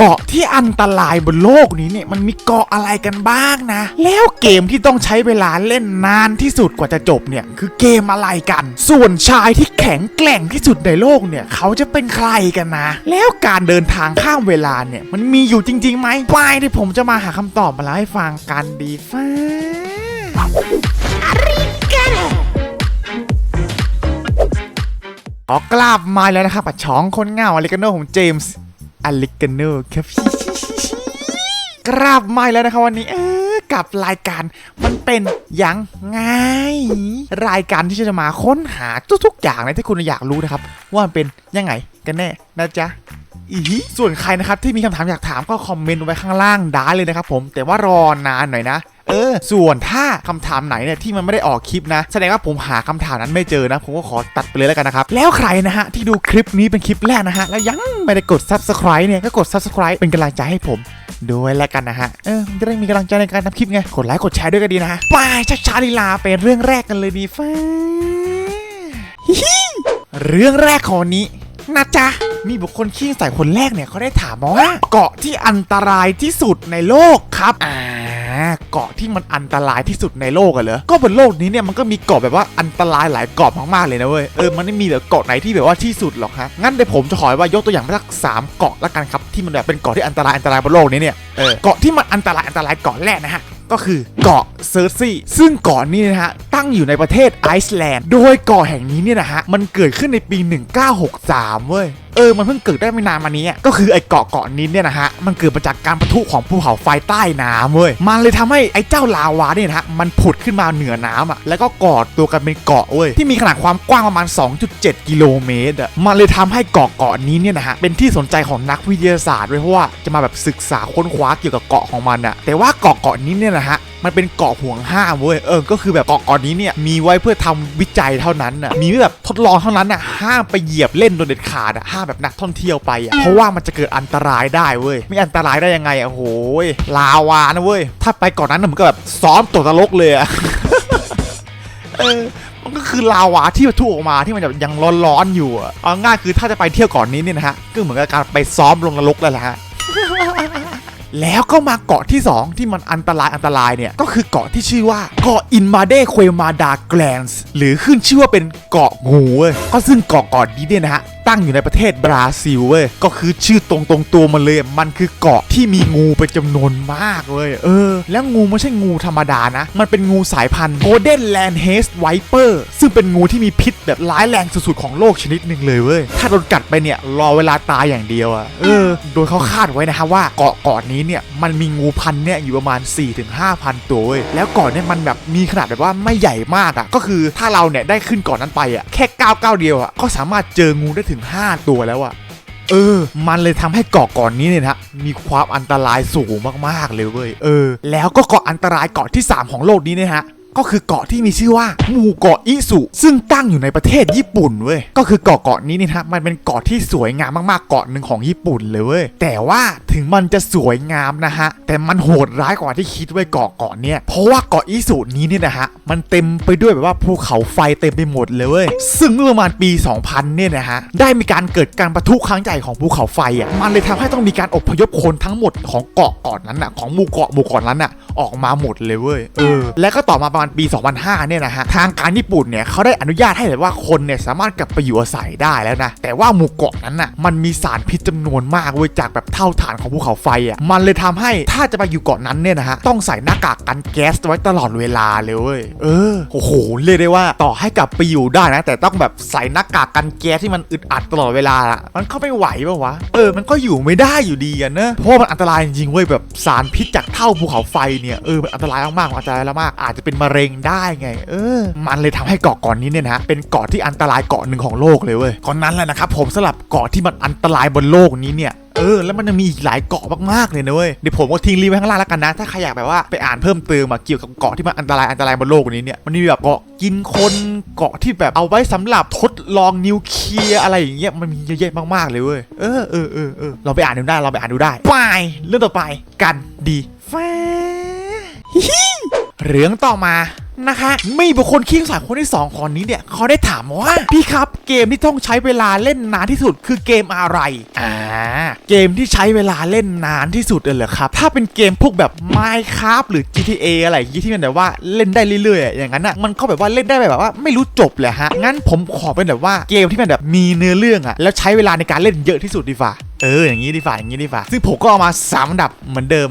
เกาะที่อันตรายบนโลกนี้เนี่ยมันมีเกาะอะไรกันบ้างนะ แล้วเกมที่ต้องใช้เวลาเล่นนานที่สุดกว่าจะจบเนี่ยคือเกมอะไรกัน ส่วนชายที่แข็งแกร่งที่สุดในโลกเนี่ยเขาจะเป็นใครกันนะ แล้วการเดินทางข้ามเวลาเนี่ยมันมีอยู่จริงๆไหมไปที่ผมจะมาหาคำตอบมาเล่าให้ฟังกันดีฟ้าขอกราบมาแล้วนะครับกับช่องคนเงาอลิกาโนของเจมส์ อลิกาโนครับกราบมาแล้วนะครับวันนี้ เออกับรายการมันเป็นยังไง รายการที่จะมาค้นหาทุกๆอย่างเลยที่คุณอยากรู้นะครับ ว่ามันเป็นยังไงกันแน่นะจ๊ะอีส่วนใครนะครับที่มีคำถามอยากถามก็คอมเมนต์ไว้ข้างล่างได้เลยนะครับผมแต่ว่ารอนานหน่อยนะ เออ ส่วนถ้าคำถามไหนเนี่ยที่มันไม่ได้ออกคลิปนะ แสดงว่าผมหาคำถามนั้นไม่เจอนะ ผมก็ขอตัดไปเลยแล้วกันนะครับ แล้วใครนะฮะที่ดูคลิปนี้เป็นคลิปแรกนะฮะแล้วยังไม่ได้กด subscribe เนี่ยก็กด subscribe เป็นกำลังใจให้ผมด้วยแล้วกันนะฮะ เออจะได้มีกำลังใจในการทำคลิปไง กดไลค์กดแชร์ด้วยก็ดีนะฮะ ไปชักช้าลีลาเป็นเรื่องแรกกันเลยดีฟ้าเรื่องแรกของวันนี้นะจ๊ะมีบุคคลขี้ใส่คนแรกเนี่ยเขาได้ถามมาว่าเกาะที่อันตรายที่สุดในโลกครับอ่า เกาะที่มันอันตรายที่สุดในโลกอะเหรอก็บนโลกนี้เนี่ยมันก็มีเกาะแบบว่าอันตรายหลายเกาะมากๆเลยนะเว้ยเออมันไม่มีแบบเกาะไหนที่แบบว่าที่สุดหรอกฮะงั้นเดี๋ยวผมจะขอว่ายกตัวอย่างมาสักสามเกาะละกันครับที่มันแบบเป็นเกาะที่อันตรายอันตรายบนโลกนี้เนี่ยเออเกาะที่มันอันตรายอันตรายเกาะแรกนะฮะก็คือเกาะเซอร์ซี่ซึ่งเกาะนี้นะฮะตั้งอยู่ในประเทศไอซ์แลนด์ โดยเกาะแห่งนี้เนี่ยนะฮะมันเกิดขึ้นในปี 1963 เว้ย เออมันเพิ่งเกิดได้ไม่นานมานี้อะก็คือไอ้เกาะเกาะนี้เนี่ยนะฮะมันเกิดมาจากการปะทุของภูเขาไฟใต้น้ำเว้ยมันเลยทำให้ไอ้เจ้าลาวาเนี่ยนะฮะมันผุดขึ้นมาเหนือน้ำอะแล้วก็กอดตัวกันเป็นเกาะเว้ยที่มีขนาดความกว้างประมาณ 2.7 กิโลเมตรอะมันเลยทำให้เกาะเกาะนี้เนี่ยนะฮะเป็นที่สนใจของนักวิทยาศาสตร์เว้ยเพราะว่าจะมาแบบศึกษาค้นคว้าเกี่ยวกับเกาะของมันอะแต่ว่าเกาะเกาะนี้เนี่ยนะฮะมันเป็นเกาะห่วงห้ามเว้ยเออก็คือแบบเกาะเกาะนี้เนี่ยมีไว้เพื่อทำวิจัยเท่านั้นน่ะมีไว้แบบทดลองเท่านั้นน่ะห้ามไปเหยียบเล่นโดยเด็ดขาดอะห้ามแบบนักท่องเที่ยวไปอะเพราะว่ามันจะเกิดอันตรายได้เว้ยไม่อันตรายได้ยังไงอะโหยลาวานะเว้ยถ้าไปเก่อนนั้นน่ะมันก็แบบซ้อมตัวตลกเลยอะเออมันก็คือลาวาที่ปะทุออกมาที่มันแบบยังร้อนๆอยู่อะเอาง่ายคือถ้าจะไปเที่ยวก่อนนี้เนี่ยนะฮะก็เหมือนกับการไปซ้อมลงนรกแล้วแหละฮะ แล้วก็มาเกาะที่ 2 ที่มันอันตรายอันตรายเนี่ย ก็คือเกาะที่ชื่อว่าเกาะอินมาเดเควมาดาแกลนส์หรือขึ้นชื่อว่าเป็นเกาะงูเว้ยก็ซึ่งเกาะเกาะนี้เนี่ยนะฮะ ตั้งอยู่ในประเทศบราซิลเว้ยก็คือชื่อตรงตรงๆตัวมันเลยมันคือเกาะที่มีงูเป็นจำนวนมากเว้ยเออ แล้วงูไม่ใช่งูธรรมดานะ มันเป็นงูสายพันธุ์ Golden Land Haze Viper ซึ่งเป็นงูที่มีพิษแบบร้ายแรงสุดๆของโลกชนิดหนึ่งเลยเว้ยถ้าโดนกัดไปเนี่ยรอเวลาตายอย่างเดียวอะเออ โดยเขาคาดไว้นะฮะว่าเกาะเกาะนี้เนี่ยมันมีงูพันเนี่ยอยู่ประมาณ 4-5,000 ตัวเว้ยแล้วเกาะเนี่ยมันแบบมีขนาดแบบว่าไม่ใหญ่มากอะก็คือถ้าเราเนี่ยได้ขึ้นเกาะนั้นไปอะแค่ก้าวก้าวเดียวอะก็สามารถเจองูได้ถึง5 ตัวแล้วอะเออ มันเลยทำให้เกาะก่อนนี้เนี่ยนะฮะมีความอันตรายสูงมากๆเลยเว้ย เออ แล้วก็เกาะอันตรายเกาะที่ 3 ของโลกนี้เนี่ยฮะ ก็คือเกาะที่มีชื่อว่าหมู่เกาะอิสุซึ่งตั้งอยู่ในประเทศญี่ปุ่นเว้ยก็คือเกาะเกาะนี้เนี่ยนะฮะมันเป็นเกาะที่สวยงามมากๆเกาะหนึ่งของญี่ปุ่นเลยเว้ยแต่ว่าถึงมันจะสวยงามนะฮะแต่มันโหดร้ายกว่าที่คิดไว้เกาะเกาะเนี่ยเพราะว่าเกาะอิสุนี้เนี่ยนะฮะมันเต็มไปด้วยแบบว่าภูเขาไฟเต็มไปหมดเลยเว้ยซึ่งเมื่อประมาณปี 2000 เนี่ยนะฮะได้มีการเกิดการประทุครั้งใหญ่ของภูเขาไฟอะมันเลยทำให้ต้องมีการอพยพคนทั้งหมดของเกาะเกาะนั้นอะของหมู่เกาะหมู่เกาะนั้นอะออกมาหมดเลยเว้ยเออแล้วก็ต่อมาประมาณปี 2005 เนี่ยนะฮะ ทางการญี่ปุ่นเนี่ยเขาได้อนุญาตให้แบบว่าคนเนี่ยสามารถกลับไปอยู่อาศัยได้แล้วนะ แต่ว่าหมู่เกาะนั้นอะมันมีสารพิษจำนวนมากเว้ยจากแบบเท่าฐานของภูเขาไฟอะ มันเลยทำให้ถ้าจะไปอยู่เกาะนั้นเนี่ยนะฮะต้องใส่หน้ากากกันแก๊สไว้ตลอดเวลาเลยเว้ย เออ โอ้โห เรียกได้ว่าต่อให้กลับไปอยู่ได้นะ แต่ต้องแบบใส่หน้ากากกันแก๊สที่มันอึดอัดตลอดเวลาอะมันเข้าไม่ไหวปะวะ เออ มันก็อยู่ไม่ได้อยู่ดีอะเนอะเพราะมันอันตรายจริงเว้ยแบบสารพิษจากเท่าภูเขาไฟเนี่ย เออ มันอันตรายมากๆอันตรายมาก อาจจะเป็นมะเร็งได้ไง เออ มันเลยทำให้เกาะเก่อนนี้เนี่ยนะเป็นเกาะที่อันตรายเกาะหนึ่งของโลกเลยเว้ยก่อนนั้นแหละนะครับผมสำหรับเกาะที่มันอันตรายบนโลกนี้เนี่ยเออแล้วมันยังมีอีกหลายเกาะมากๆเลยนะเว้ยเดี๋ยวผมก็ทิ้งลิงก์ไว้ข้างล่างแล้วกันนะ ถ้าใครอยากแบบว่าไปอ่านเพิ่มเติมมาเกี่ยวกับเกาะที่มันอันตรายอันตรายบนโลกนี้เนี่ยมันมีแบบเกาะกินคนเกาะที่แบบเอาไว้สำหรับทดลองนิวเคลียร์อะไรอย่างเงี้ยมันมีเยอะแยะมากๆเลยเว้ยเออเออเออเออเราไปอ่านดูได้เราไปอ่านดูได้ไปเรื่องต่อไปกันดีฟ้า เรื่องต่อมานะคะมีบุคคลขี้สงสัยคนที่สองคนนี้เนี่ยเขาได้ถามมาว่า พี่ครับเกมที่ต้องใช้เวลาเล่นนานที่สุดคือเกมอะไรอ่าเกมที่ใช้เวลาเล่นนานที่สุดเลยเหรอครับ ถ้าเป็นเกมพวกแบบ Minecraft หรือ GTA อะไรอย่างงี้ที่มันแบบว่าเล่นได้เรื่อยๆ อย่างนั้นอะมันก็แบบว่าเล่นได้แบบว่าไม่รู้จบเลยฮะงั้นผมขอเป็นแบบว่าเกมที่มันแบบมีเนื้อเรื่องอะแล้วใช้เวลาในการเล่นเยอะที่สุดดีฟ่าเอออย่างนี้ดีฟ่าอย่างนี้ดีฟ่าซึ่งผมก็เอามาสามอันดับเหมือนเดิม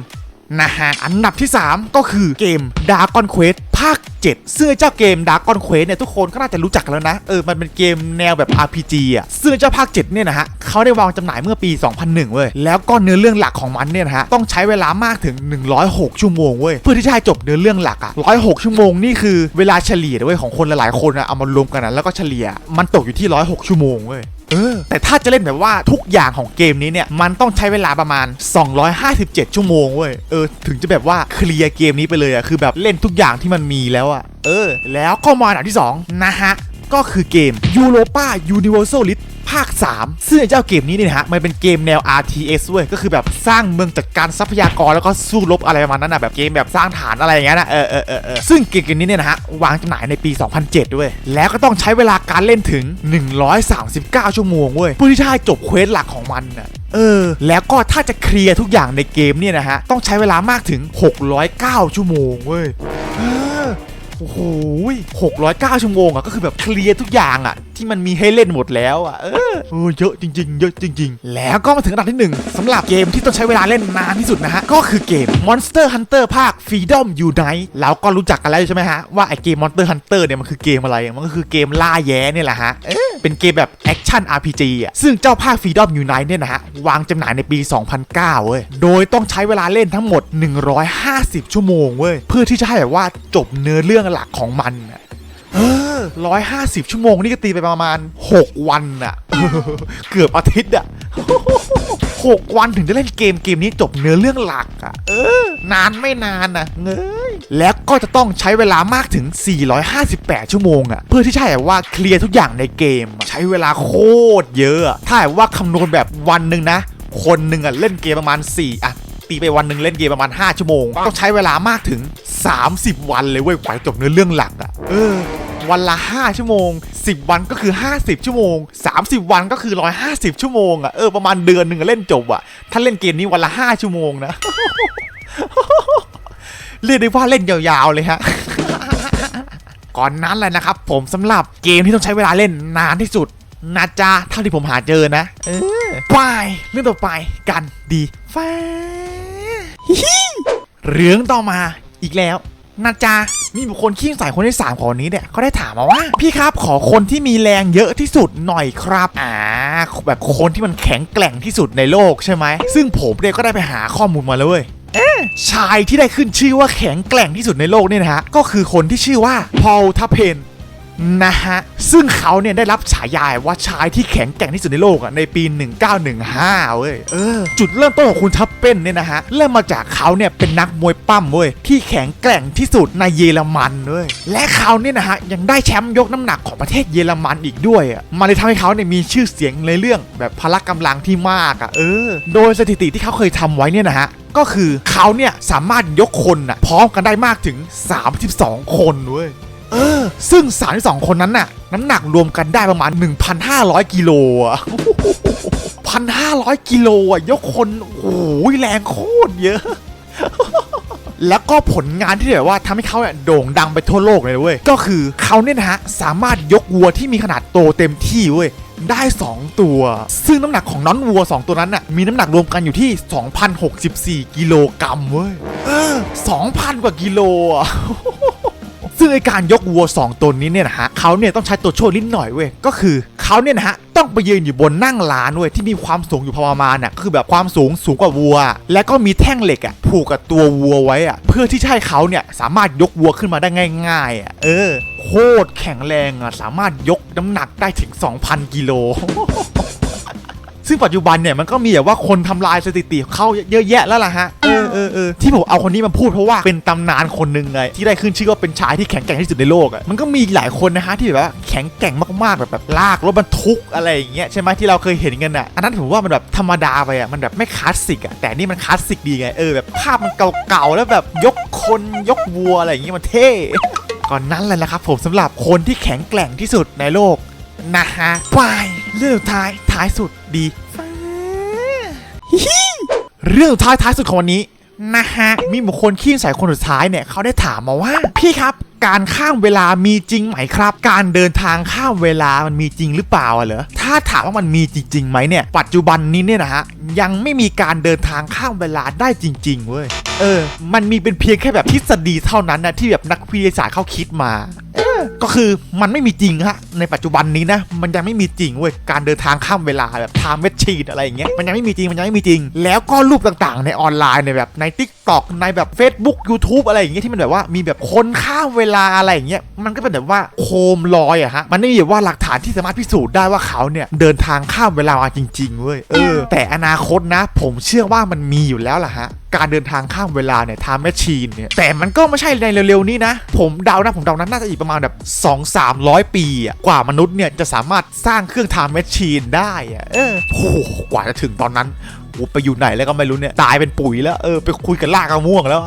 นะฮะ อันดับที่ 3 ก็คือเกม Dragon Quest ภาค7ซึ่งเจ้าเกม Dragon Quest เนี่ยทุกคนก็น่าจะรู้จักแล้วนะ เออ มันเป็นเกมแนวแบบ RPG อะซึ่งเจ้าภาค 7 เนี่ยนะฮะเขาได้วางจำหน่ายเมื่อปี 2001 เว้ย แล้วก็เนื้อเรื่องหลักของมันเนี่ยนะฮะ ต้องใช้เวลามากถึง 106 ชั่วโมงเว้ย เพื่อที่จะให้จบเนื้อเรื่องหลักอะ106 ชั่วโมงนี่คือเวลาเฉลี่ยเว้ยของคนหลายๆคนอะเอามารวมกันนะแล้วก็เฉลี่ยมันตกอยู่ที่ 106 ชั่วโมงเว้ย เออแต่ถ้าจะเล่นแบบว่าทุกอย่างของเกมนี้เนี่ย มันต้องใช้เวลาประมาณ 257 ชั่วโมงเว้ยเออถึงจะแบบว่าเคลียร์เกมนี้ไปเลยอะคือแบบเล่นทุกอย่างที่มันมีแล้วอะเออ แล้วก็มาอันดับที่ 2 นะฮะ ก็คือเกม Europa Universal List ภาค 3 ซึ่งไอ้เจ้าเกมนี้เนี่ยนะฮะ มันเป็นเกมแนว RTS เว้ย ก็คือแบบสร้างเมืองจัดการทรัพยากรแล้วก็สู้รบอะไรประมาณนั้นนะแบบเกมแบบสร้างฐานอะไรอย่างเงี้ยนะเออเออเออเออซึ่งเกมเกมนี้เนี่ยนะฮะ วางจำหน่ายในปี 2007 ด้วย แล้วก็ต้องใช้เวลาการเล่นถึง 139 ชั่วโมงเว้ยเพื่อที่จะให้จบเควสหลักของมันน่ะเออ แล้วก็ถ้าจะเคลียร์ทุกอย่างในเกมเนี่ยนะฮะต้องใช้เวลามากถึง 609 ชั่วโมงเว้ย โอ้โหหกร้อยเก้าชั่วโมงอะก็คือแบบเคลียร์ทุกอย่างอะ ที่มันมีให้เล่นหมดแล้วอะเออเออเยอะจริง ๆ เยอะจริง ๆ แล้วก็มาถึงอันดับที่หนึ่งสำหรับเกมที่ต้องใช้เวลาเล่นนานที่สุดนะฮะ ก็คือเกม Monster Hunter ภาค Freedom Unite แล้วก็รู้จักกันแล้วใช่ไหมฮะ ว่าไอเกม Monster Hunter เนี่ยมันคือเกมอะไร มันก็คือเกมล่าแย้เนี่ยแหละฮะเออเป็นเกมแบบแอคชั่น RPG อะซึ่งเจ้าภาค Freedom Unite เนี่ยนะฮะ วางจำหน่ายในปี 2009เว้ยโดยต้องใช้เวลาเล่นทั้งหมด 150 ชั่วโมงเว้ยเพื่อที่จะให้แบบว่าจบเนื้อเรื่องหลักของมันน่ะเออ ร้อยห้าสิบชั่วโมงนี่ก็ตีไปประมาณ6วันอะเกือบอาทิตย์อะหกวันถึงจะเล่นเกมเกมนี้จบเนื้อเรื่องหลักอะเออนานไม่นานนะเงยแล้วก็จะต้องใช้เวลามากถึง 458 ชั่วโมงอะเพื่อที่จะให้แบบว่าเคลียร์ทุกอย่างในเกม ใช้เวลาโคตรเยอะอะ ถ้าแบบว่าคำนวณแบบวันหนึ่งนะ คนหนึ่งอะเล่นเกมประมาณ 4อะตีไปวันหนึ่งเล่นเกมประมาณ 5 ชั่วโมง ต้องใช้เวลามากถึง 30 วันเลยเว้ยกว่าจะจบเนื้อเรื่องหลักอะเออ วันละ 5 ชั่วโมง 10 วันก็คือ 50 ชั่วโมง 30 วันก็คือ 150 ชั่วโมงอะเออประมาณเดือนหนึ่งเล่นจบอะถ้าเล่นเกมนี้วันละ 5 ชั่วโมงนะเรียกได้ว่าเล่นยาวๆเลยฮะก่อนนั้นเลยนะครับ ผมสำหรับเกมที่ต้องใช้เวลาเล่นนานที่สุดนะจ๊ะเท่าที่ผมหาเจอนะ เออไปเรื่องต่อไปกันดีฟ้าเรื่องต่อมาอีกแล้ว นะจ๊ะมีบุคคลขี้สงสัยคนที่ 3 ของวันนี้เนี่ยเขาได้ถามมาว่า พี่ครับขอคนที่มีแรงเยอะที่สุดหน่อยครับอ่าแบบคนที่มันแข็งแกร่งที่สุดในโลกใช่ไหมซึ่งผมเนี่ยก็ได้ไปหาข้อมูลมาแล้วเว้ยชายที่ได้ขึ้นชื่อว่าแข็งแกร่งที่สุดในโลกเนี่ยนะฮะก็คือคนที่ชื่อว่าพอลทัพเพน นะฮะ ซึ่งเขาเนี่ยได้รับฉายาว่าชายที่แข็งแกร่งที่สุดในโลกอะในปี 1915 เว้ย เออ จุดเริ่มต้นของคุณทัพเป็นเนี่ยนะฮะ เริ่มมาจากเขาเนี่ยเป็นนักมวยปั้มเว้ย ที่แข็งแกร่งที่สุดในเยอรมันเว้ย และเขาเนี่ยนะฮะ ยังได้แชมป์ยกน้ำหนักของประเทศเยอรมันอีกด้วยอะมันเลยทำให้เขาเนี่ยมีชื่อเสียงในเรื่องแบบพละกำลังที่มากอะเออ โดยสถิติที่เขาเคยทำไว้เนี่ยนะฮะก็คือเขาเนี่ยสามารถยกคนน่ะพร้อมกันได้มากถึง 32 คนเว้ย เออ ซึ่ง32คนนั้นน่ะ น้ำหนักรวมกันได้ประมาณ 1,500 กิโลอะ1,500กิโลอะ ยกคนโอ้โหแรงโคตรเยอะ แล้วก็ผลงานที่แบบว่าทำให้เขาเนี่ยโด่งดังไปทั่วโลกเลยเว้ย ก็คือเขาเนี่ยนะฮะ สามารถยกวัวที่มีขนาดโตเต็มที่เว้ยได้ 2 ตัว ซึ่งน้ำหนักของน้องวัว 2 ตัวนั้นน่ะมีน้ำหนักรวมกันอยู่ที่ 2,064 กิโลกรัมเว้ยเออ2,000 กว่ากิโลอะ ซึ่งไอการยกวัว 2 ตัวนี้เนี่ยนะฮะเขาเนี่ยต้องใช้ตัวช่วยนิดหน่อยเว้ยก็คือเขาเนี่ยนะฮะต้องไปยืนอยู่บนนั่งร้านเว้ยที่มีความสูงอยู่ประมาณน่ะคือแบบความสูงสูงกว่าวัว แล้วก็มีแท่งเหล็กอะผูกกับตัววัวไว้อะเพื่อที่จะให้เขาเนี่ยสามารถยกวัวขึ้นมาได้ง่ายๆอะเออโคตรแข็งแรงอะสามารถยกน้ำหนักได้ถึง 2,000 กิโลซึ่งปัจจุบันเนี่ยมันก็มีแบบว่าคนทำลายสถิติเขาเยอะแยะแล้วล่ะฮะ ออเออเออที่ผมเอาคนนี้มาพูดเพราะว่าเป็นตำนานคนหนึ่งไง ที่ได้ขึ้นชื่อว่าเป็นชายที่แข็งแกร่งที่สุดในโลกอะมันก็มีหลายคนนะฮะที่แบบว่าแข็งแกร่งมากๆแบบแบบลากรถบรรทุกอะไรอย่างเงี้ยใช่ไหมที่เราเคยเห็นกันอะอันนั้นผมว่ามันแบบธรรมดาไปอะมันแบบไม่คลาสสิกอะแต่นี่มันคลาสสิกดีไงเออแบบภาพมันเก่าๆแล้วแบบยกคนยกวัวอะไรอย่างเงี้ยมันเท่ก่อนนั้นเลยนะครับผมสำหรับคนที่แข็งแกร่งที่สุดในโลกนะฮะวายเรื่องสุดท้ายท้ายสุดดีเรื่องสุดท้ายท้ายสุดของวันนี้ นะฮะ มีบุคคลขี้ใส่คนสุดท้ายเนี่ยเขาได้ถามมาว่า พี่ครับการข้ามเวลามีจริงไหมครับ การเดินทางข้ามเวลามันมีจริงหรือเปล่าเหรอ ถ้าถามว่ามันมีจริงๆไหมเนี่ย ปัจจุบันนี้เนี่ยนะฮะ ยังไม่มีการเดินทางข้ามเวลาได้จริง ๆ เว้ย เออ มันมีเป็นเพียงแค่แบบทฤษฎีเท่านั้นนะที่แบบนักวิทยาศาสตร์เขาคิดมา เออก็คือมันไม่มีจริงฮะในปัจจุบันนี้นะมันยังไม่มีจริงเว้ยการเดินทางข้ามเวลาแบบ time machine อะไรอย่างเงี้ยมันยังไม่มีจริงมันยังไม่มีจริง แล้วก็รูปต่างๆ ในออนไลน์ในแบบใน Tik t o k ในแบบ Facebook YouTube อะไรอย่างเงี้ยที่มันแบบว่ามีแบบคนข้ามเวลาอะไรอย่างเงี้ยมันก็เป็นแบบว่าโคมลอยอะฮะมันไม่มีแบบว่าหลักฐานที่สามารถพิสูจน์ได้ว่าเขาเนี่ยเดินทางข้ามเวลามาจริงๆเว้ยเออแต่อนาคตนะ ผมเชื่อว่ามันมีอยู่แล้วล่ะฮะการเดินทางข้ามเวลาเนี่ยทามแมชชีนเนี่ยแต่มันก็ไม่ใช่ในเร็วๆนี้นะ ผมเดานะผมเดานะน่าจะอีกประมาณแบบ2 3 0 0 ปีอะกว่ามนุษย์เนี่ยจะสามารถสร้างเครื่องทามแมชชีนได้อะเออโหกว่าจะถึงตอนนั้นโอ้ไปอยู่ไหนแล้วก็ไม่รู้เนี่ย ตายเป็นปุ๋ยแล้ว เออ ไปคุยกับลากมะม่วงแล้ว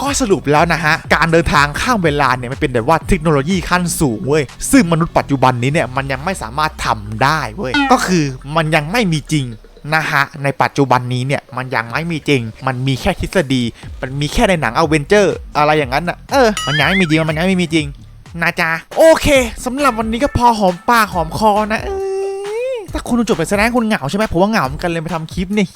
ก็สรุปแล้วนะฮะ การเดินทางข้ามเวลาเนี่ยมันเป็นแบบว่าเทคโนโลยีขั้นสูงเว้ย ซึ่งมนุษย์ปัจจุบันนี้เนี่ยมันยังไม่สามารถทำได้เว้ย ก็คือมันยังไม่มีจริง นะฮะ ในปัจจุบันนี้เนี่ย มันยังไม่มีจริง มันมีแค่ทฤษฎี มันมีแค่ในหนังอเวนเจอร์ อะไรอย่างนั้นอะ เออ มันยังไม่มีจริง มันยังไม่มีจริง นะจ๊ะ โอเคสำหรับวันนี้ก็พอหอมปากหอมคอนะเอ้ยถ้าคุณจบไปแสดงคุณเหงาใช่ไหมผมว่าเหงาเหมือนกันเลยมาทำคลิปเนี่ย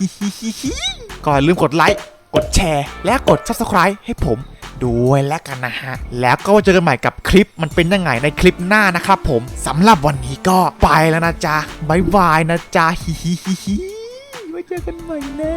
ก็อย่าลืมกดไลค์ กดแชร์ และกด subscribe ให้ผมด้วยแล้วกันนะฮะ แล้วก็เจอกันใหม่กับคลิปมันเป็นยังไงในคลิปหน้านะครับผมสำหรับวันนี้ก็ไปแล้วนะจ๊ะบายบายนะจ๊ะฮิฮิฮิฮิ จอกันใหม่นะ